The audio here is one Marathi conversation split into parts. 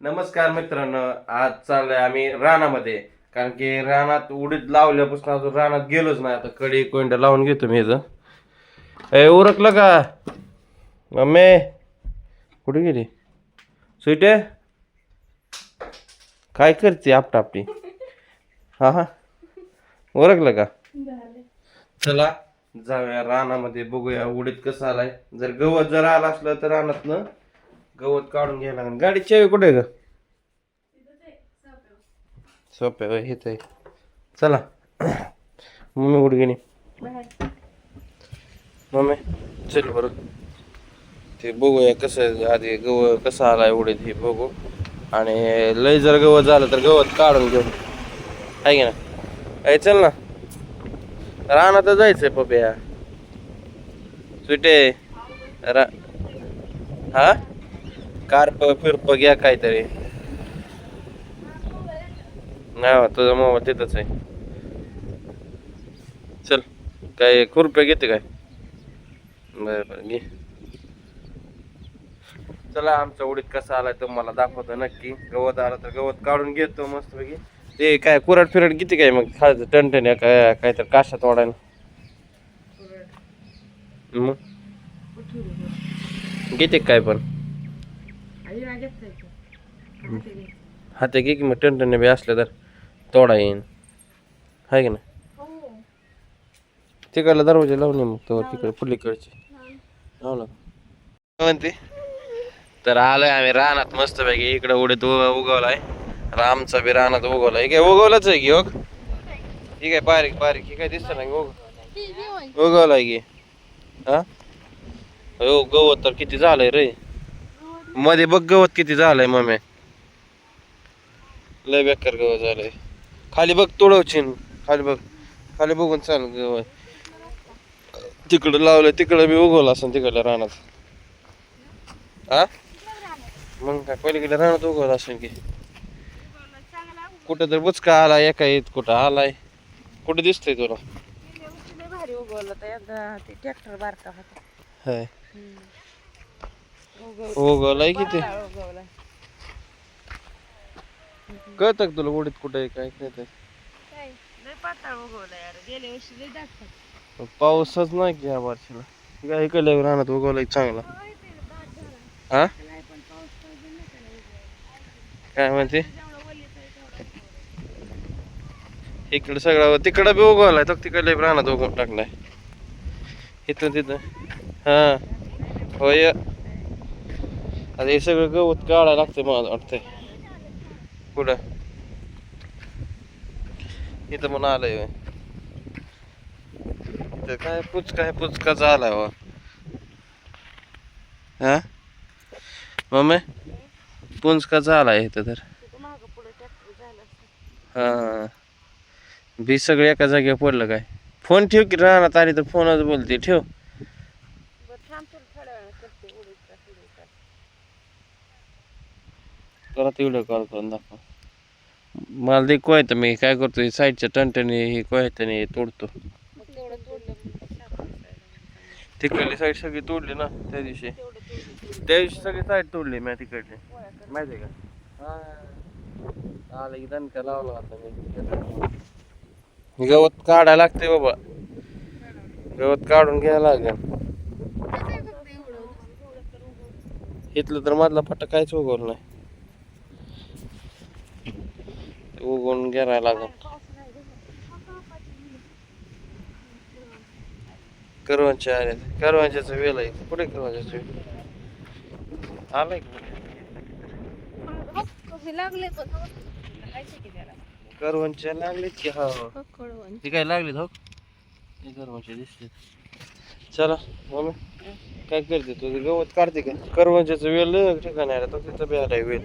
नमस्कार मित्रांनो आज चाललोय आम्ही रानामध्ये. कारण की रानात उडीद लावल्यापासून अजून रानात गेलोच नाही. आता कडी कोंड लावून घेतो मी इथं. ए उरकलं का? मम्मी कुठे गेली? सुईटे? काय करते आपटापटी? हा हा. उरकलं का? चला जाऊया रानामध्ये बघूया उडीद कसं आलाय. जर गवत जर आलं असलं तर रानातनं गवत काढून घ्यायला लागेल. गाडी चावी कुठे आहे ग? सोप्या होय, हेच आहे. चला. मम्मी कुठे गेली? मम्मी? चल बरं. ते बघूया कसं आहे आधी गव कसं आला एवढे हे बघू. आणि लय जर गवत झालं तर गवत काढून घेऊ. आहे की ना ऐ चल ना. रानात जायचंय पप्या. सुटे. रा हा? कार्प फिरप घ्या काहीतरी. नाही तुझा मोबाईल तिथंच आहे. चल काय खुरप्या घेते काय? बरं बरं घे. चला आमचा उडीत कसा आलाय तुम्हाला दाखवतो नक्की. गवत आला तर गवत काढून घेतो मस्तपैकी. ते काय कुरट फिरट किती काय मग? खायचं टणटण काय काय तर काशात वाढायला? मग? घेते काय पण. हाते घे की मग टणटणे बी असलं तर तोडा येईन. हाय की ना तिकडला दरवाजे लावून मग तो तिकडे पुलीकडचे. लावला काय म्हणते तर आलोय आम्ही रानात मस्त पैकी इकडे उडीत उ- उगवलाय. रामचा बी रानात उगवलाय. काय उगवलाच आहे की ओग ठीक आहे बारीक बारीक ही काय दिसत नाही उग उगवलाय की. हा? हो गवत तर किती झालंय रे. मध्ये बघ गवत किती झालंय मम्मी लय बेकार गवत झालंय. खाली बघ तुळवचीन खाली बघ. खाली बघून चाल गवत. तिकडं लावलंय तिकडं बी उगवलं असं तिकडल्या रानात. हा मग काय पलीकडे रानात उगवलं असेल की. कुठं तर बुचका आला एका येत कुठं आलाय. कुठं दिसतंय तुला? भारी उगवलं तर एकदा ते ट्रॅक्टर बारका होता. हाय. उगवलाय किती कळतं तुला उडीत कुठं काय काय दाखवत पाऊसच नाही की ह्या वर्षीला. काय इकडल्या रानात उगवलाय चांगला. हा? काय म्हणते? इकडे सगळं तिकडं बी उगवलाय तो तिकडल्या बी रानात उगवून टाकलाय. इथं तिथं. हा. होय. आता हे सगळं गवत काढायला लागतंय मला वाटतंय. कुठं इथं पण आलंय इथं काय पुचका आहे पुचका झालाय वा हा? मम्मी? पुंचका झालाय इथं तर. हा. बी सगळं एका जागेवर पडलं काय? फोन ठेव की राहणार आली तर फोनच बोलते ठेव बरं थांब तुला थोड्या वेळानं करते उडीदचा व्हिडिओ कर. करा तेवढं कॉल करून दाखव. मला ते कोयत मी काय करतो साईडच्या टणटणी हे कोयत्याने तोडतो. तिकडली साईड सगळी तोडली ना त्या दिवशी. त्या दिवशी सगळी साईड तोडली मी तिकडली. माहिती आहे का आलं की दणका लावला आता मी. गवत काढायला लागते बाबा. गवत काढून घ्यायला लागेल. इथलं तर मधला फटा काहीच उगवलं नाही ते उगवून घ्यायला लागेल. करवंचे आले. करवंच्याचं वेल आहे. कुठे करवंच्याचं वेल? आलाय लागले करवंच्या लागलेत की हा. हो, कळवण. ते काय लागलेत हो? ते करवंचे दिसते चला मम्मी काय करते तुझं गवत काढते का? करवंच्याचं वेल ठिकाणी आलं तर तिथं बी आलाय वेल.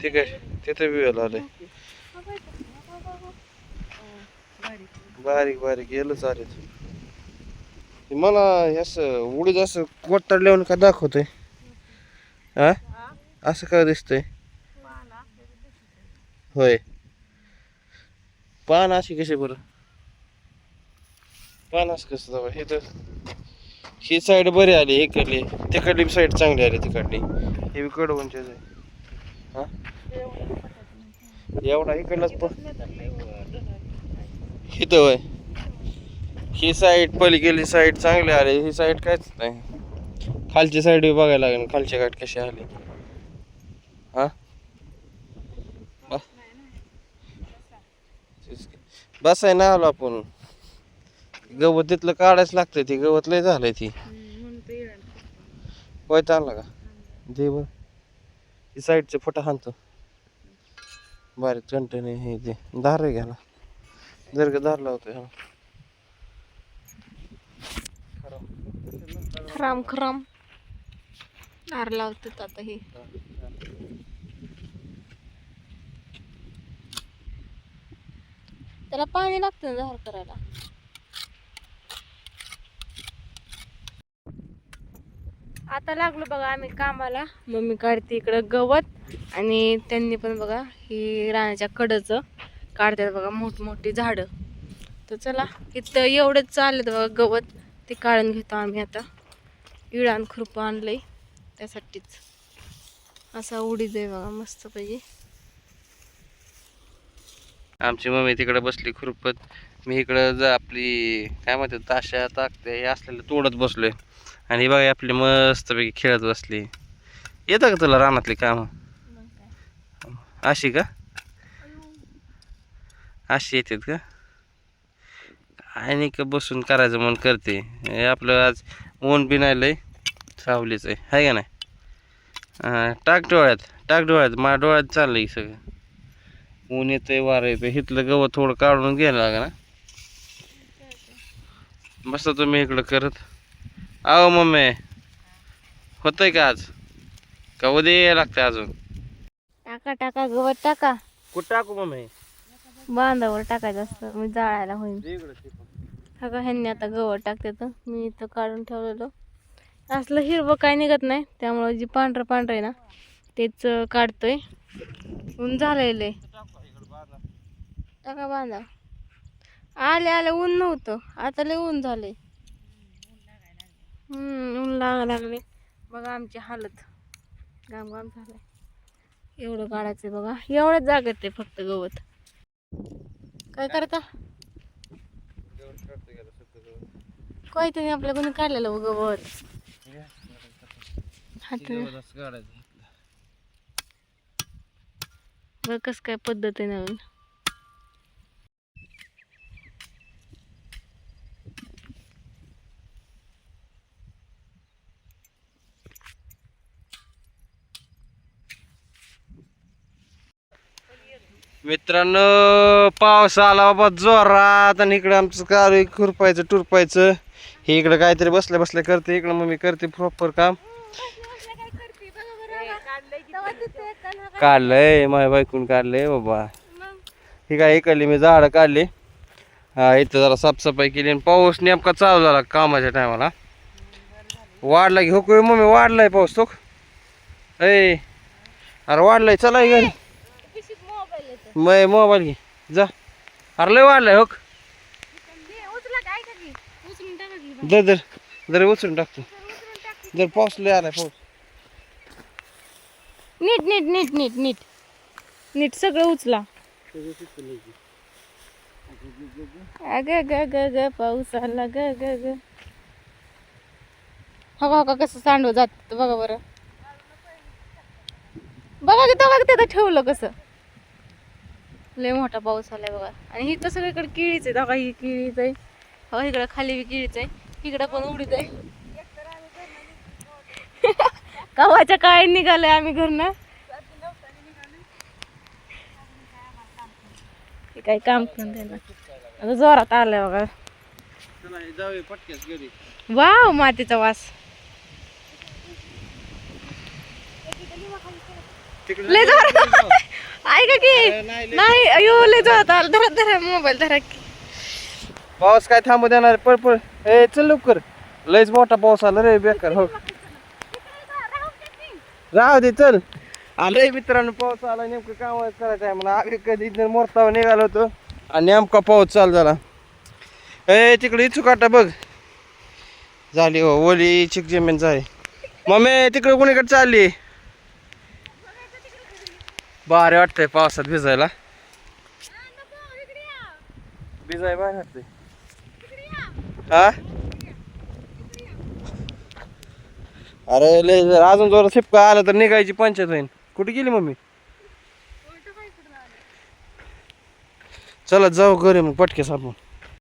ठीक आहे तिथं. बी वेल आलंय. बारीक. बारीक बारीक अरे मला हे असं उडीद असं कोटाडल्यावर का दाखवतोय? हा हा? असं का दिसतंय? होय. पान अशी कशी बरं? पान असं कसं जावं हे तर ही साईड बरी आली इकडली तिकडली साईड चांगली आली तिकडली हे बी कडवंचीच आहे. हा? एवढा इकडलाच पण इथं होय. ही साईड पलीकडली साईड चांगली आली ही साईड काहीच नाही. खालची साईड बघायला लागेल खालची गाठ कशी आली. हा? बस आहे ना आलो आपण. गवत तिथलं काढायच लागतंय ती गवत लय झालंय ती. होय आणला का? दे बर. ही साईडचे फोटो हाणतो. बारीक कंटने हे ते धार आहे घ्याला जर का धार लावतोय हा. खराम खराम. धार लावतात आता हे. त्याला पाणी लागतं ना धार करायला. आता लागलो बघा आम्ही कामाला. मम्मी काढते इकडं गवत आणि त्यांनी पण बघा ही रानाच्या कडचं. काढतात बघा मोठमोठी झाडं. तर चला इथं एवढंच चालत बघा गवत. ते काढून घेतो आम्ही आता. इळान खुरपं आणलंय त्यासाठीच. असा उडीद आहे बघा मस्त पाहिजे आमची मम्मी तिकडे बसली खुरपत. मी इकडं जा आपली काय म्हणते ताशा ताकते हे असलेलं तोडत बसलोय. आणि ही बघा आपली मस्तपैकी खेळत बसली. येतं का तुला रानातली कामं? अशी का? अशी येतात का? काय नाही का बसून करायचं म्हणून करते. हे आपलं आज ऊन बी नाही लय सावलीच आहे. हाय का नाही? टाक डोळ्यात टाक डोळ्यात. माझ्या डोळ्यात चाललंय सगळं. ऊन येतंय वारं येतंय. हिथलं गवत थोडं काढून घ्यायला लागा ना. मस्त तुम्ही इकडं करत. आहो मम्मी होतंय का आज? का उद्या लागतंय अजून? टाका टाका गवत टाका. कुठं टाकू मम्मी? बांधावर टाकायचं असतं मी जाळायला होईल हा का ह्यांनी आता गवत टाकते तर मी इथं काढून ठेवलेलं. असलं हिरवं काय निघत नाही त्यामुळं जी पांढरं पांढरं आहे ना तेच काढतोय. ऊन झालेलं आहे टाका बांधा. आले आले ऊन नव्हतं. आता लय ऊन झाले हम्म ऊन लागा लागले. बघा आमची हालत. गाम गाम झालंय. एवढं काढायचं बघा. एवढ्याच जागेत आहे फक्त गवत. काय करता? काय त्यांनी आपल्या कोणी काढलेलं हो गवत हात कस काय पद्धत आहे नवीन? मित्रांनो पाऊस आला बाबा जोरात आणि इकडे आमचं कार खुरपायचं टुरपायचं. हे इकडं काहीतरी बसल्या बसल्या करते इकडं मग मी करते प्रॉपर काम. काढलंय माझ्या बायकून काढलंय बाबा. हे काय इकडली मी झाडं काढली. हा इथं जरा साफसफाई केली आणि पाऊस नेमका चालू झाला कामाच्या टायमाला वाढला की हो मम्मी वाढलाय पाऊस तो. ए अरे वाढलाय चला घरी. मै मोबाईल घे. जा. अरे लय वाढलाय हो दर दर दर उचलून टाकतो जर पाऊस लय आलाय पाऊस. नीट नीट नीट नीट नीट. नीट सगळं उचला. अग ग ग ग पाऊस आला ग ग ग. हो का हो कसं सांडव जात बघा बरं. बघा की बघा तिथं ठेवलं कसं. लय मोठा पाऊस आलाय बघा. आणि ही तर सगळीकडे केळीच आहे बघा ही केळीच आहे. हो इकडं खाली बी केळीच आहे. इकडं पण उडीच आहे. कवाच्या काय निघालोय आम्ही घरनं. काही काम करून देणार आता जोरात आलंय बघा. वाव मातीचा वास. लय जोरात ऐका की. नाही अयो लय जोरात आलं. धरा धरा मोबाईल धरा की. पाऊस काय थांबू देणार? पळ पळ. ए चल लवकर. लयच मोठा पाऊस आला रे बेकार. हो. राहू दे चल. आलंय मित्रांनो पाऊस आला नेमकं काम करायचं आहे मला आम्ही कधी मोरतावर निघालो होतो. आणि नेमका पाऊस चालू झाला. ए तिकडे इचुकाटा बघ. झाली हो ओली चिक जमीन झाली. मम्मी तिकडे कोणीकडे चालली? भारी वाटतंय पावसात भिजायला. भिजाय भारी वाटतंय हा? अरे लय जर अजून जोरात शिपका आला तर निघायची पंचायत होईन. कुठे गेली मम्मी? चला जाऊ घरी मग पटकेस आपण